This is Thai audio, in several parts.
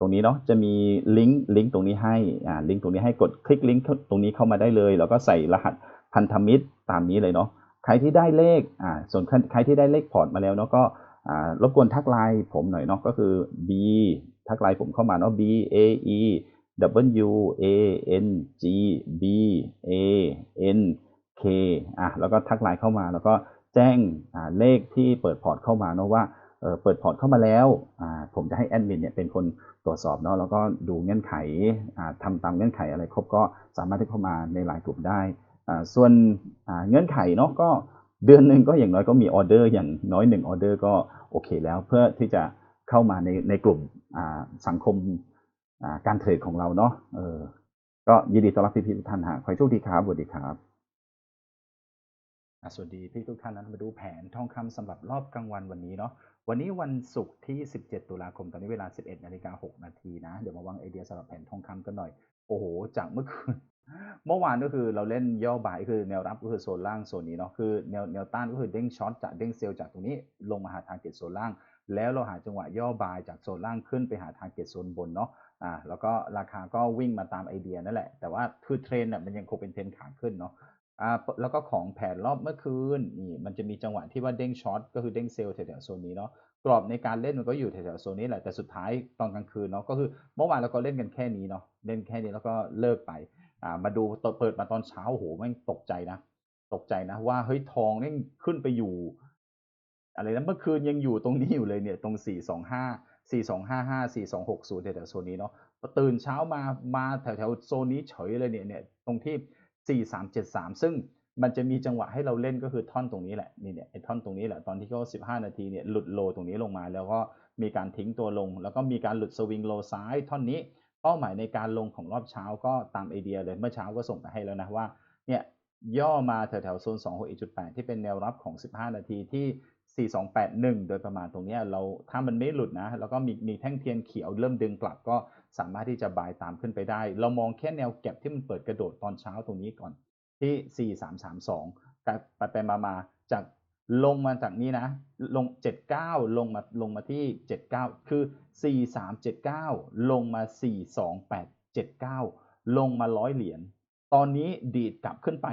ตรงนี้เนาะจะมีลิงก์ลิงก์ตรงนี้ให้อ่าลิงก์ตรงนี้ให้กดคลิกลิงก์ตรงนี้เข้ามาได้เลย แล้วก็ใส่รหัสพันธมิตรตามนี้เลยเนาะใครที่ได้เลขอ่าส่วนใครที่ได้เลขพอร์ตมาแล้วเนาะก็อ่ารบกวนทักไลน์ผมหน่อยเนาะก็คือ B ทักไลน์ผมเข้ามาเนาะ B A E W A N G B A N K อะแล้วก็ทักไลน์เข้ามาแล้วก็แจ้งอ่าเลขที่เปิดพอร์ตเข้ามาเนาะว่า เปิดพอร์ตเข้ามาแล้ว ผมจะให้แอดมินเนี่ยเป็นคนตรวจสอบเนาะแล้วก็ดูเงื่อนไขอ่าทำตามเงื่อนไขอะไรครบก็สามารถที่เข้ามาในไลน์กลุ่มได้ ส่วนเงื่อนไขเนาะก็เดือนหนึ่งก็อย่างน้อยก็มีออเดอร์อย่างน้อยหนึ่งออเดอร์ก็โอเคแล้วเพื่อที่จะเข้ามาในในกลุ่มสังคมการเทรดของเราเนาะก็ยินดีต้อนรับพี่ๆทุกท่านฮะขอโชคดีครับสวัสดีครับ สวัสดีพี่ทุกท่านนะมาดูแผนทองคำสำหรับรอบกลางวันวันนี้เนาะวันนี้วันศุกร์ที่ 17 ตุลาคมตอนนี้เวลา 11นาฬิกา6นาทีนะ เดี๋ยวมาวางไอเดียสำหรับแผนทองคำกันหน่อย โอ้โห จากเมื่อคืนเมื่อวานก็คือเราเล่นย่อบ่ายคือแนวรับก็คือโซนล่างโซนนี้เนาะคือแนวแนวต้านก็คือเด้งช็อตจากเด้งเซลล์จากตรงนี้ลงมาหาทาร์เก็ตโซนล่าง แล้วเราหาจังหวะย่อบายจากโซนล่างขึ้นไปหาทาร์เก็ตโซนบนเนาะอ่าแล้วก็ราคาก็วิ่งมาตามไอเดียนั่นแหละแต่ว่าคือเทรนด์น่ะมันยังคงเป็นเทรนขาขึ้นเนาะ อ่าแล้วก็ของแผนรอบเมื่อคืนนี่มันจะมีจังหวะที่ว่าเด้งช็อตก็คือเด้งเซลล์แถวๆโซนนี้เนาะกรอบในการเล่นมันก็อยู่แถวๆโซนนี้แหละแต่สุดท้ายตอนกลางคืนเนาะก็คือเมื่อวานเราก็เล่นกันแค่นี้เนาะเล่นแค่นี้แล้วก็เลิกไปอ่ามาดูตอเปิดมาตอนเช้าโอ้โหแม่งตกใจนะ ตกใจนะว่าเฮ้ยทองเนี่ขึ้นไปอยู่อะไรนะเมื่อคืนยังอยู่ตรงนี้อยู่เลยเนี่ยตรง 4 2 5 4 2 5 5 4 2 6 0แถวๆโซนนี้เนาะตื่นเช้ามามาแถวๆโซนนี้เฉยเลยเนี่ยเนี่ยตรงที่ 4 3 7 3 ซึ่งมันจะมีจังหวะให้เราเล่นก็คือท่อนตรงนี้แหละนี่เนี่ยไอ้ท่อนตรงนี้แหละตอนที่เขา15 นาทีเนี่ยหลุดโลตรงนี้ลงมา แล้วก็มีการทิ้งตัวลง แล้วก็มีการหลุดสวิงโลซ้ายท่อนนี้เป้าหมายในการลงของรอบเช้าก็ตามไอเดียเลยเมื่อเช้าก็ส่งไปให้แล้วนะว่าเนี่ยย่อมาแถวๆโซน261.8 ที่เป็นแนวรับของ 15 นาทีที่ 4281 โดยประมาณตรงนี้เราถ้ามันไม่หลุดนะ แล้วก็มีมีแท่งเทียนเขียวเริ่มดึงกลับก็ สามารถที่จะบายตามขึ้นไปได้ เรามองแค่แนวเก็บที่มันเปิดกระโดดตอนเช้าตรงนี้ก่อนที่ 4332แต่ไปไปมามาจากลงมาจากนี้นะ ลง 79 ลงมาลงมาที่ 79 คือ 4379 ลงมา 42879 ลงมาร้อยเหรียญตอนนี้ดีดกลับขึ้นไป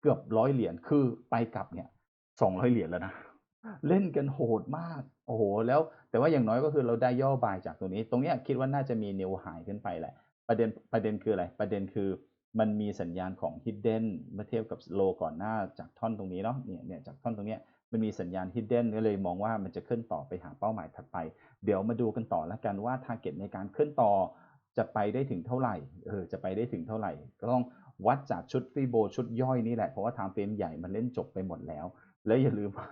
เกือบร้อยเหรียญคือไปกลับเนี่ยสองร้อยเหรียญแล้วนะ เล่นกันโหดมาก โอ้โห แล้ว แต่ว่าอย่างน้อยก็คือเราได้ย่อบายจากตรงนี้ ตรงเนี้ยคิดว่าน่าจะมีเนวหายขึ้นไปแหละ ประเด็นประเด็นคืออะไร ประเด็นคือมันมีสัญญาณของ hidden เมื่อเทียบกับโลก่อนหน้าจากท่อนตรงนี้เนาะ เนี่ยเนี่ยจากท่อนตรงเนี้ยมันมีสัญญาณ hidden ก็เลยมองว่ามันจะขึ้นต่อไปหาเป้าหมายถัดไป เดี๋ยวมาดูกันต่อแล้วกันว่า target ในการขึ้นต่อจะไปได้ถึงเท่าไหร่ เออ จะไปได้ถึงเท่าไหร่ ก็ต้องวัดจากชุดฟีโบชุดย่อยนี่แหละ เพราะว่าทางเฟรมใหญ่มันเล่นจบไปหมดแล้ว แล้วอย่าลืมว่า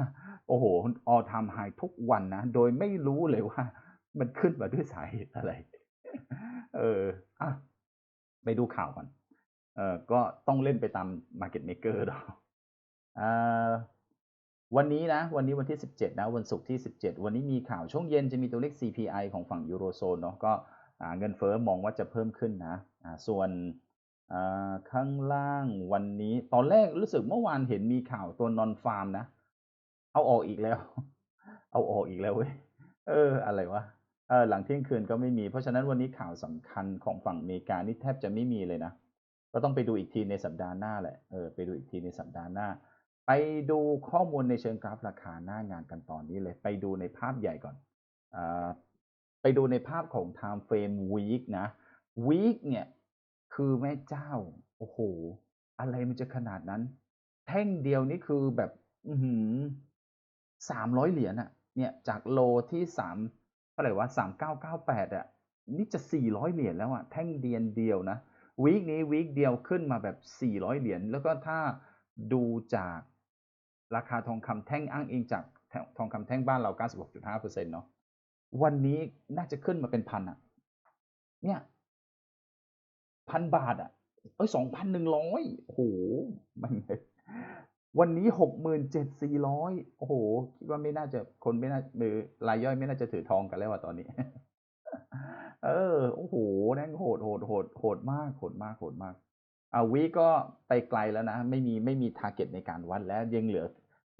โอ้โห all time high ทุกวันนะ โดยไม่รู้เลยว่า มันขึ้นมาด้วยสาเหตุอะไร เอออะไปดูข่าวก่อน เออก็ต้องเล่นไปตาม market maker เนาะอ่าวันนี้นะ วันนี้วันที่ 17 นะ วันศุกร์ที่ 17 วันนี้มีข่าวช่วงเย็นจะมีตัวเลข CPI ของฝั่งยูโรโซนเนาะก็เงินเฟ้อมองว่าจะเพิ่มขึ้นนะอ่าส่วน ข้างล่างวันนี้ ตอนแรกรู้สึกเมื่อวานเห็นมีข่าวตัวนอนฟาร์มนะ เอาออกอีกแล้ว เอาออกอีกแล้วเว้ย เออ อะไรวะ เออ หลังเที่ยงคืนก็ไม่มี เพราะฉะนั้นวันนี้ข่าวสำคัญของฝั่งอเมริกานี่แทบจะไม่มีเลยนะ ก็ต้องไปดูอีกทีในสัปดาห์หน้าแหละ เออ ไปดูอีกทีในสัปดาห์หน้า ไปดูข้อมูลในเชิงกราฟราคาหน้างานกันตอนนี้เลย ไปดูในภาพใหญ่ก่อนอ่ไปดูในภาพของ time frame week นะ week เนี่ย คือแม่เจ้า โอ้โห อะไรมันจะขนาดนั้น แท่งเดียวนี่คือแบบ อืสามร้อยเหรียญอะเนี่ย จากโลที่สามเท่าไหร่วะสามเก้าเก้าแปดอะนี่จะสี่ร้อยเหรียญแล้วอะแท่งเดียนเดียวนะวีคนี้วีคเดียวขึ้นมาแบบสี่ร้อยเหรียญแล้วก็ถ้าดูจากราคาทองคำแท่งอ้างอิงจากทองคำแท่งบ้านเรา 96.5%เนาะ วันนี้น่าจะขึ้นมาเป็นพันอะเนี่ย พันบาทอะเอ้ยสองพันหนึ่งร้อยโอ้โหมันวันนี้หกหมื่นเจ็ดสี่ร้อยโอ้โห คิดว่าไม่น่าจะคนไม่น่ามือรายย่อยไม่น่าจะถือทองกันแล้วว่าตอนนี้ เออ โอ้โหแน่งโหดโหดโหดโหดมากโหดมากโหดมากอาวีก็ไปไกลแล้วนะ ไม่มีไม่มีทาร์เก็ตในการวัดแล้วยังเหลือ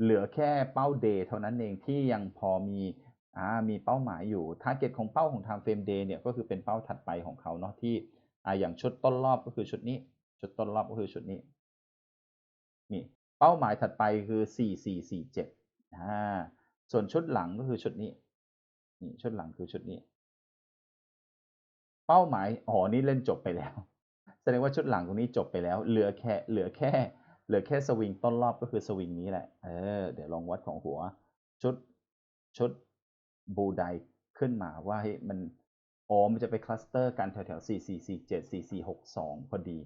เหลือแค่เป้าเดย์เท่านั้นเองที่ยังพอมีอ่ามีเป้าหมายอยู่ทาร์เก็ตของเป้าของ time frame day เนี่ยก็คือเป็นเป้าถัดไปของเขาเนาะที่ อ่าอย่างชุดต้นรอบก็คือชุดนี้ ชุดต้นรอบก็คือชุดนี้นี่เป้าหมายถัดไปคือ 4447อ่าส่วนชุดหลังก็คือชุดนี้นี่ชุดหลังคือชุดนี้ เป้าหมายอ๋อนี่เล่นจบไปแล้ว แสดงว่าชุดหลังตรงนี้จบไปแล้ว เหลือแค่เหลือแค่เหลือแค่สวิงต้นรอบก็คือสวิงนี้แหละ เออ เดี๋ยวลองวัดของหัว ชุดชุดบูไดขึ้นมาว่าให้มัน อ๋อมันจะไปคลัสเตอร์กันแถวแถว4447 4462 พอดี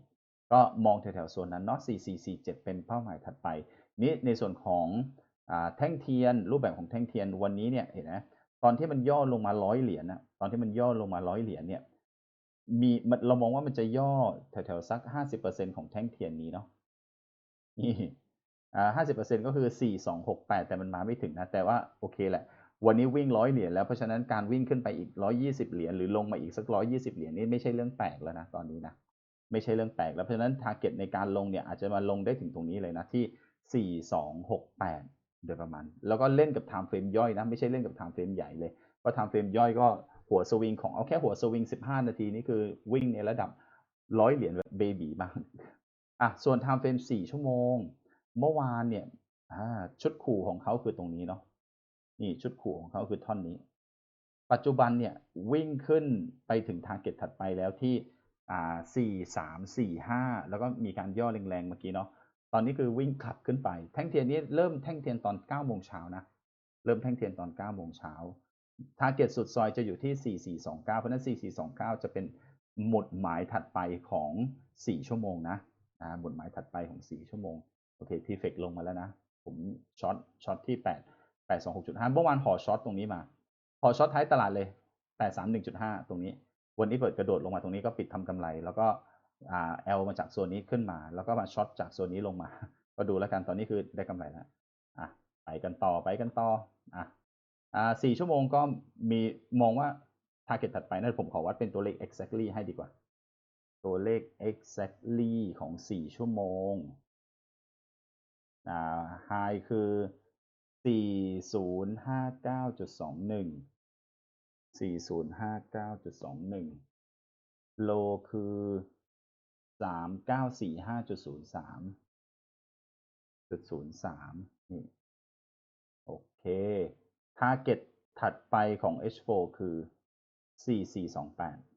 ก็มองแถวแถวโซนนั้นเนาะ4447 เป็นเป้าหมายถัดไป นี้ในส่วนของอแท่งเทียน รูปแบบของแท่งเทียนวันนี้เนี่ยเห็นไหมตอนที่มันย่อลงมาร้อยเหรียญนะตอนที่มันย่อลงมาร้อยเหรียญเนี่ยมีเรามองว่ามันจะย่อแถวๆสัก50%ของแท่งเทียนนี้เนาะนี่อ่า50%ก็คือ4268แต่มันมาไม่ถึงนะ แต่ว่าโอเคแหละ วันนี้วิ่งร้อยเหรียญแล้วเพราะฉะนั้นการวิ่งขึ้นไปอีก120เหรียญหรือลงมาอีกสัก120เหรียญนี่ไม่ใช่เรื่องแปลกแล้วนะตอนนี้นะไม่ใช่เรื่องแปลกแล้วเพราะฉะนั้นทาร์เก็ตในการลงเนี่ยอาจจะมาลงได้ถึงตรงนี้เลยนะที่ 4268 โดยประมาณ แล้วก็เล่นกับ time frame ย่อยนะไม่ใช่เล่นกับ time frame ใหญ่เลยเพราะ time frame ย่อยก็หัวสวิงของเอาแค่หัวสวิง 15 นาทีนี่คือวิ่งในระดับ100เหรียญแบบเบบีมากอะส่วน time frame 4 ชั่วโมง เมื่อวานเนี่ยชุดขู่ของเขาคือตรงนี้เนาะ นี่ชุดขู่ของเขาคือท่อนนี้ ปัจจุบันเนี่ยวิ่งขึ้นไปถึงทาร์เก็ตถัดไปแล้วที่อ่าสี่สามสี่ห้าแล้วก็มีการย่อแรงๆเมื่อกี้เนาะตอนนี้คือวิ่งขับขึ้นไป แท่งเทียนนี้เริ่มแท่งเทียนตอน9ก้าโมงเช้านะเริ่มแท่งเทียนตอน9ก้าโมงเช้าทาร์เก็ตสุดซอยจะอยู่ที่ 4429 เพราะนั้น 4429 จะเป็นหมดหมายถัดไปของ 4 ชั่วโมงนะอ่าหมดหมายถัดไปของ 4 ชั่วโมง โอเคทีเฟกลงมาแล้วนะ ผมช็อตช็อตที่ 8 826.5 เมื่อวานหอช็อตตรงนี้มาหอช็อตท้ายตลาดเลย 831.5 ตรงนี้ วันนี้เปิดกระโดดลงมาตรงนี้ก็ปิดทำกำไร แล้วก็อ่าเอลมาจากโซนนี้ขึ้นมา แล้วก็มาช็อตจากโซนนี้ลงมา ก็ดูแล้วกันตอนนี้คือได้กำไรแล้วอะไปกันต่อไปกันต่ออะอ่าสี่ชั่วโมงก็มีมองว่า target ถัดไปนั่นผมขอวัดเป็นตัวเลข exactly ให้ดีกว่า ตัวเลข exactly ของ 4 ชั่วโมงอ่า high คือ 4059.21 4059.21 low คือ3945.03 0.03นี่โอเค target ถัดไปของ H4 คือ 4428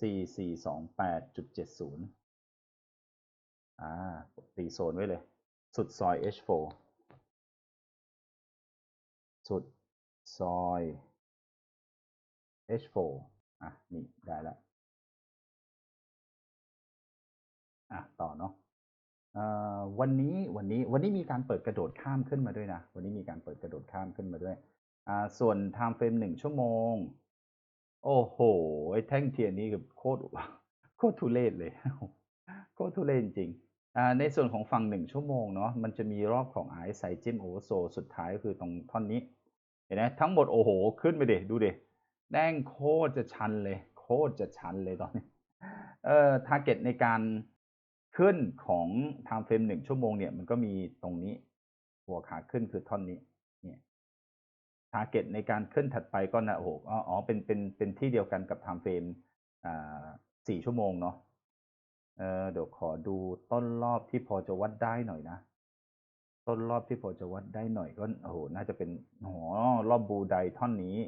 4428.70 อ่าตีโซนไว้เลย สุดซอย H4 สุดซอย H4 อะ นี่ ได้แล้ว อะ ต่อเนาะวันนี้วันนี้วันนี้มีการเปิดกระโดดข้ามขึ้นมาด้วยนะ วันนี้มีการเปิดกระโดดข้ามขึ้นมาด้วย อ่า ส่วน time frame หนึ่งชั่วโมง โอ้โห ไอ้แท่งเทียนนี้กับโคตรโคตรทุเรศเลย โคตรทุเรศจริงอ่าในส่วนของฝั่งหนึ่งชั่วโมงเนาะมันจะมีรอบของไอซ์ไซจิ้มโอเวอร์โซสุดท้ายก็คือตรงท่อนนี้ เห็นไหมทั้งหมดโอ้โห ขึ้นไปเดดูเดแดงโคตรจะชันเลย โคตรจะชันเลยตอนนี้ เอ่อ target ในการขึ้นของ time frame 1ชั่วโมงเนี่ยมันก็มีตรงนี้ หัวขาขึ้นคือท่อนนี้ เนี่ย target ในการขึ้นถัดไปก็นะโอ้โฮอ๋อเป็นเป็นเป็นที่เดียวกันกับ time frame อ่า4ชั่วโมงเนาะเออเดี๋ยวขอดูต้นรอบที่พอจะวัดได้หน่อยนะ ต้นรอบที่พอจะวัดได้หน่อยก็โอ้โฮน่าจะเป็นอ๋อรอบ Bullseye ท่อนนี้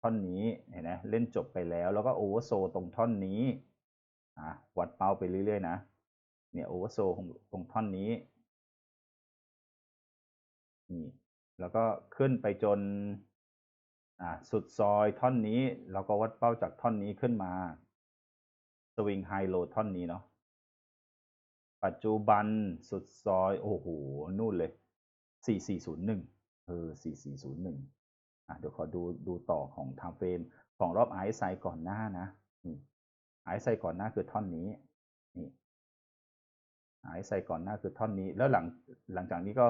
ท่อนนี้เห็นไหมเล่นจบไปแล้ว แล้วก็ Oversold ตรงท่อนนี้อ่าวัดเป้าไปเรื่อยๆนะเนี่ย Oversold ตรงตรงท่อนนี้นี่แล้วก็ขึ้นไปจนอ่าสุดซอยท่อนนี้แล้วก็วัดเป้าจากท่อนนี้ขึ้นมาสวิงไฮโลท่อนนี้เนาะ ปัจจุบันสุดซอย โอ้โฮนู่นเลย 4401 เออ 4401 อ่าเดี๋ยวขอดูดูต่อของ time frame ของรอบ RSI ก่อนหน้านะนี่ RSI ก่อนหน้าคือท่อนนี้ นี่ RSI ก่อนหน้าคือท่อนนี้ แล้วหลังหลังจากนี้ก็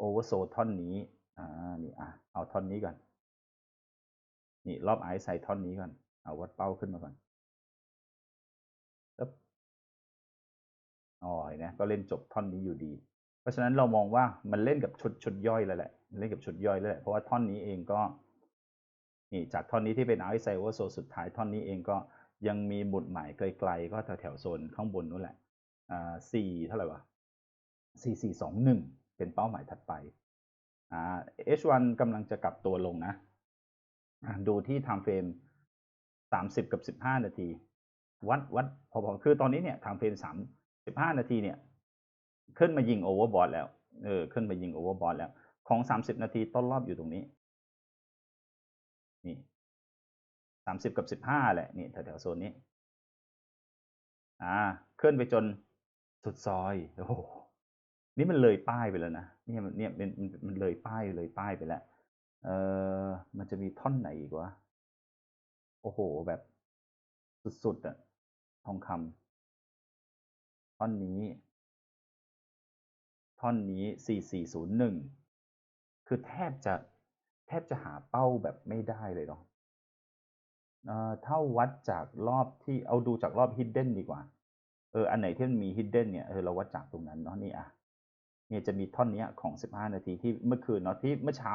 Oversold ท่อนนี้ อ่า นี่ อ่าเอาท่อนนี้ก่อน นี่รอบ RSI ท่อนนี้ก่อน เอาวัดเป้าขึ้นมาก่อน อ๋อเนไหมก็เล่นจบท่อนนี้อยู่ดี เพราะฉะนั้นเรามองว่ามันเล่นกับชุดชุดย่อยแล้วแหละ เล่นกับชุดย่อยแล้วแหละ เพราะว่าท่อนนี้เองก็นี่จากท่อนนี้ที่เป็น RSI Oversold สุดท้ายท่อนนี้เองก็ยังมีหมุดหมายไกลๆ ก็แถวๆโซนข้างบนนู่นแหละอ่า4เท่าไหร่วะ4421เป็นเป้าหมายถัดไปอ่า H1 กำลังจะกลับตัวลงนะ ดูที่ time frame 30 กับ 15 นาที วัดวัดพอๆคือตอนนี้เนี่ย time frame 35นาทีเนี่ยขึ้นมายิง Overbought แล้ว เออ ขึ้นมายิง Overbought แล้ว ของ30นาทีต้นรอบอยู่ตรงนี้ นี่30กับ15แหละ นี่แถวๆโซนนี้ อ่า ขึ้นไปจนสุดซอย โอ้โฮนี่มันเลยป้ายไปแล้วนะ เนี่ยมันเนี่ยเป็นมันมันเลยป้ายเลยป้ายไปแล้ว เออมันจะมีท่อนไหนอีกวะ?โอ้โฮแบบสุดๆอะทองคำ ท่อนนี้ ท่อนนี้ 4401 คือแทบจะแทบจะหาเป้าแบบไม่ได้เลยเนาะเอ่อถ้าวัดจากรอบที่เอาดูจากรอบ Hidden ดีกว่า เออ อันไหนที่มันมี Hidden เนี่ย เออ เราวัดจากตรงนั้นเนาะนี่อาเนี่ยจะมีท่อนนี้ของ 15 นาทีที่เมื่อคืนเนาะที่เมื่อเช้า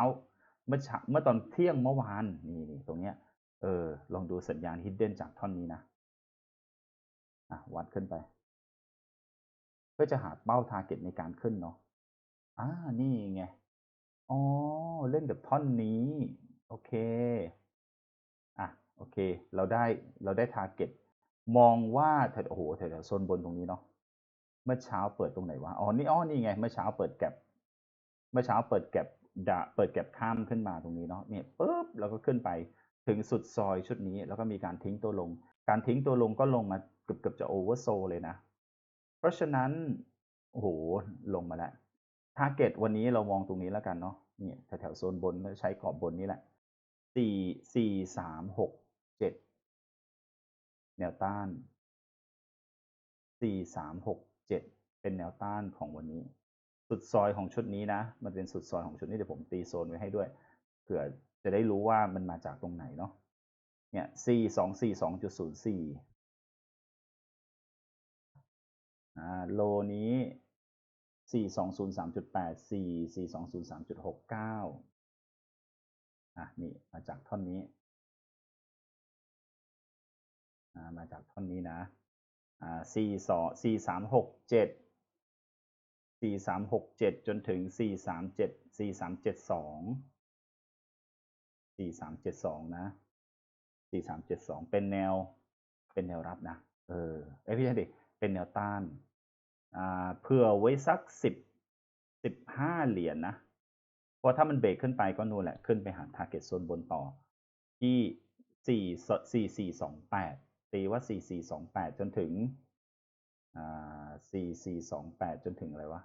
เมื่อเช้า เมื่อตอนเที่ยงเมื่อวาน นี่ตรงเนี้ย เออ ลองดูสัญญาณ Hidden จากท่อนนี้นะ อะ วัดขึ้นไป พื่อจะหาเป้า target ในการขึ้นเนาะอ่า นี่ไง อ๋อ เล่นกับท่อนนี้ โอเค อะ โอเค เราได้ เราได้ target มองว่าแถวโอ้โฮแถวโซนบนตรงนี้เนาะ เมื่อเช้าเปิดตรงไหนวะ?อ๋อ นี่อ้อนี่ไง เมื่อเช้าเปิด Gap เมื่อเช้าเปิด Gap ดะเปิด Gap ข้ามขึ้นมาตรงนี้เนาะ เนี่ยปึ๊บ แล้วก็ขึ้นไป ถึงสุดซอยชุดนี้ แล้วก็มีการทิ้งตัวลง การทิ้งตัวลงก็ลงมาเกือบๆจะ Oversold เลยนะ เพราะฉะนั้นโอ้โฮลงมาแล้ว target วันนี้เรามองตรงนี้แล้วกันเนาะเนี่ยแถวๆโซนบนใช้กรอบบนนี่แหละ4 4 3 6 7แนวต้าน4 3 6 7เป็นแนวต้านของวันนี้ สุดซอยของชุดนี้นะ มันเป็นสุดซอยของชุดนี้เดี๋ยวผมตีโซนไว้ให้ด้วยเผื่อจะได้รู้ว่ามันมาจากตรงไหนเนาะเนี่ย4242.04อา โลนี้ 4203.84 4203.69อะนี่มาจากท่อนนี้มาจากท่อนนี้นะอ่า42 4367 4367จนถึง437 4372 4372นะ4372เป็นแนวเป็นแนวรับนะ เออเอ๊ยไม่ใช่สิเป็นแนวต้าน เผื่อไว้สักสิบสิบห้าเหรียญนนะ เพราะถ้ามันเบรกขึ้นไปก็นู่นแหละ ขึ้นไปหา target โซนบนต่อ ที่สี่สี่สี่สองแปดตีว่าสี่สี่สองแปดจนถึงอ่าสี่สี่สองแปดจนถึงอะไรวะ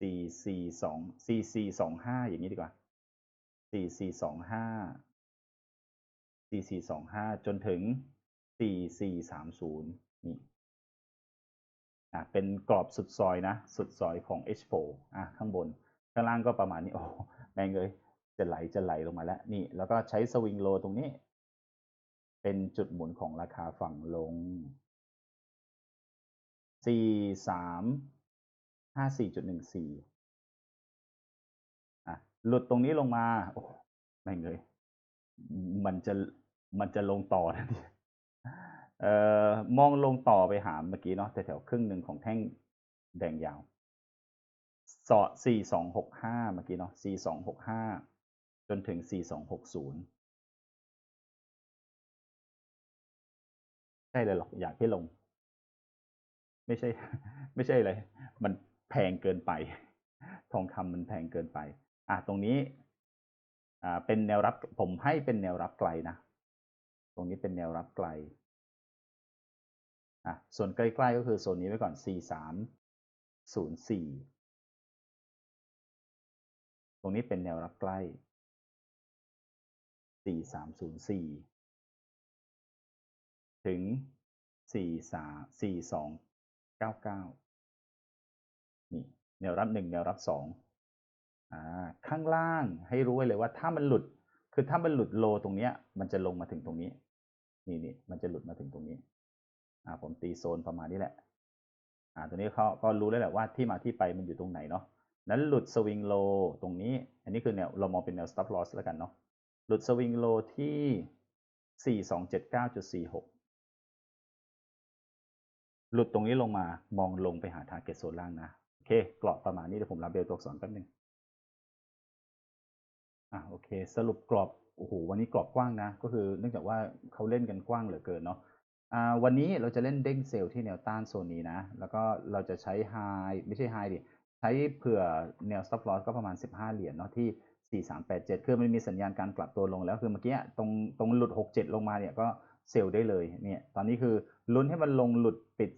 สี่สี่สองสี่สี่สองห้าอย่างนี้ดีกว่าสี่สี่สองห้าสี่สี่สองห้าจนถึง 4430นี่อ่าเป็นกรอบสุดซอยนะ สุดซอยของ H4 อาข้างบน ข้างล่างก็ประมาณนี้ โอ้โฮแม่งเอ้ยจะไหลจะไหลลงมาแล้วนี่ แล้วก็ใช้สวิงโลตรงนี้ เป็นจุดหมุนของราคาฝั่งลงสี่สามห้าสี่จุดหนึ่งสี่อะหลุดตรงนี้ลงมา โอ้ไม่งเลย มันจะมันจะลงต่อนะเนี่ย เอ่อมองลงต่อไปหาเมื่อกี้เนาะแถวๆครึ่งหนึ่งของแท่งแดงยาวสอสี่สองหกห้าเมื่อกี้เนาะสี่สองหกห้าจนถึงสี่สองหกศูนย์ใช่เลยหรอกอยากให้ลง ไม่ใช่ ไม่ใช่เลย มันแพงเกินไป ทองคำมันแพงเกินไป อะตรงนี้อ่าเป็นแนวรับผมให้เป็นแนวรับไกลนะ ตรงนี้เป็นแนวรับไกล อะส่วนใกล้ๆก็คือโซนนี้ไว้ก่อน C สามศูนย์สี่ตรงนี้เป็นแนวรับใกล้สี่สามศูนย์สี่ถึงสี่สามสี่สองเก้าเก้านี่ แนวรับหนึ่งแนวรับสองอ่าข้างล่างให้รู้ไว้เลยว่าถ้ามันหลุด คือถ้ามันหลุดโลตรงเนี้ย มันจะลงมาถึงตรงนี้ นี่นี่มันจะหลุดมาถึงตรงนี้ ผมตีโซนประมาณนี้แหละอ่าตัวนี้เขาก็รู้แล้วแหละว่าที่มาที่ไปมันอยู่ตรงไหนเนาะนั้นหลุดสวิงโลตรงนี้ อันนี้คือแนวเรามองเป็นแนว stop loss แล้วกันเนาะหลุดสวิงโลที่ 4279.46 หลุดตรงนี้ลงมามองลงไปหา target โซนล่างนะ โอเคกรอบประมาณนี้เดี๋ยวผมรับเบลตัวอักษรแป๊บนึงอะโอเค สรุปกรอบ โอ้โห วันนี้กรอบกว้างนะ ก็คือเนื่องจากว่าเขาเล่นกันกว้างเหลือเกินเนาะ วันนี้เราจะเล่นเด้งเซลล์ที่แนวต้านโซนนี้นะ แล้วก็เราจะใช้ high ไม่ใช่ high ดิ ใช้เผื่อแนว stop loss ก็ประมาณ 15 เหรียญเนาะที่ 4387 คือมันมีสัญญาณการกลับตัวลงแล้วคือเมื่อกี้ตรงตรงหลุด 67 ลงมาเนี่ยก็เซลล์ได้เลยเนี่ยตอนนี้คือลุ้นให้มันลงหลุดปิด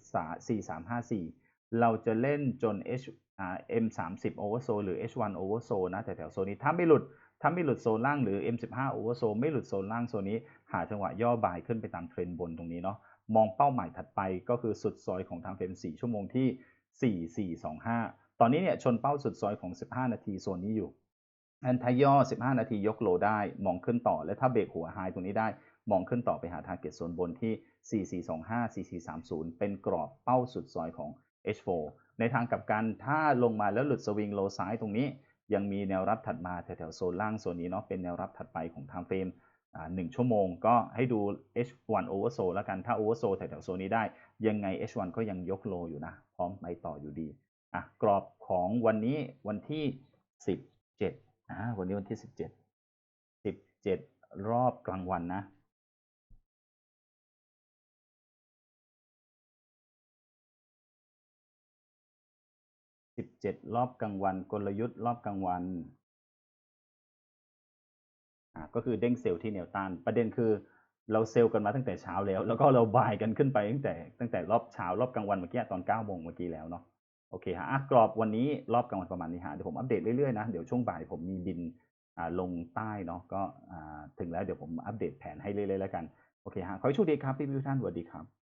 4354 เราจะเล่นจน H อ่า M30 oversold หรือ H1 oversold นะแถวๆโซนนี้ถ้าไม่หลุดถ้าไม่หลุดโซนล่างหรือ M15 oversold ไม่หลุดโซนล่างโซนนี้ หาจังหวะย่อบายขึ้นไปตามเทรนบนตรงนี้เนาะ มองเป้าหมายถัดไปก็คือสุดซอยของทางเฟรม4 ชั่วโมงที่ 4425 ตอนนี้เนี่ยชนเป้าสุดซอยของ 15 นาทีโซนนี้อยู่อันทย่อ 15 นาทียกโลได้ มองขึ้นต่อ และถ้าเบรกหัวไฮตรงนี้ได้ มองขึ้นต่อไปหาทาร์เก็ตโซนบนที่ 4425 4430 เป็นกรอบเป้าสุดซอยของ H4 ในทางกลับกัน ถ้าลงมาแล้วหลุดสวิงโลซ้ายตรงนี้ ยังมีแนวรับถัดมาแถวๆโซนล่างโซนนี้เนาะ เป็นแนวรับถัดไปของทางเฟรม หนึ่งชั่วโมงก็ให้ดู H1 oversold แล้วกันถ้า oversold แถวๆโซนนี้ได้ ยังไง H1 ก็ยังยกโลอยู่นะ พร้อมไปต่ออยู่ดีอะกรอบของวันนี้วันที่ 17อ่าวันนี้วันที่ 17 17 รอบกลางวันนะ17 รอบกลางวัน กลยุทธ์รอบกลางวัน ก็คือเด้งเซลล์ที่แนวต้าน ประเด็นคือเราเซลล์กันมาตั้งแต่เช้าแล้ว แล้วก็เราบายกันขึ้นไปตั้งแต่ตั้งแต่รอบเช้ารอบกลางวันเมื่อกี้ตอน9โมงเมื่อกี้แล้วเนาะโอเคฮะกรอบวันนี้รอบกลางวันประมาณนี้ฮะเดี๋ยวผมอัปเดตเรื่อยๆนะเดี๋ยวช่วงบ่ายผมมีบินลงใต้เนาะก็ถึงแล้วเดี๋ยวผมอัปเดตแผนให้เรื่อยๆแล้วกันโอเคฮะขอให้โชคดีครับพี่พิวท่านสวัสดีครับ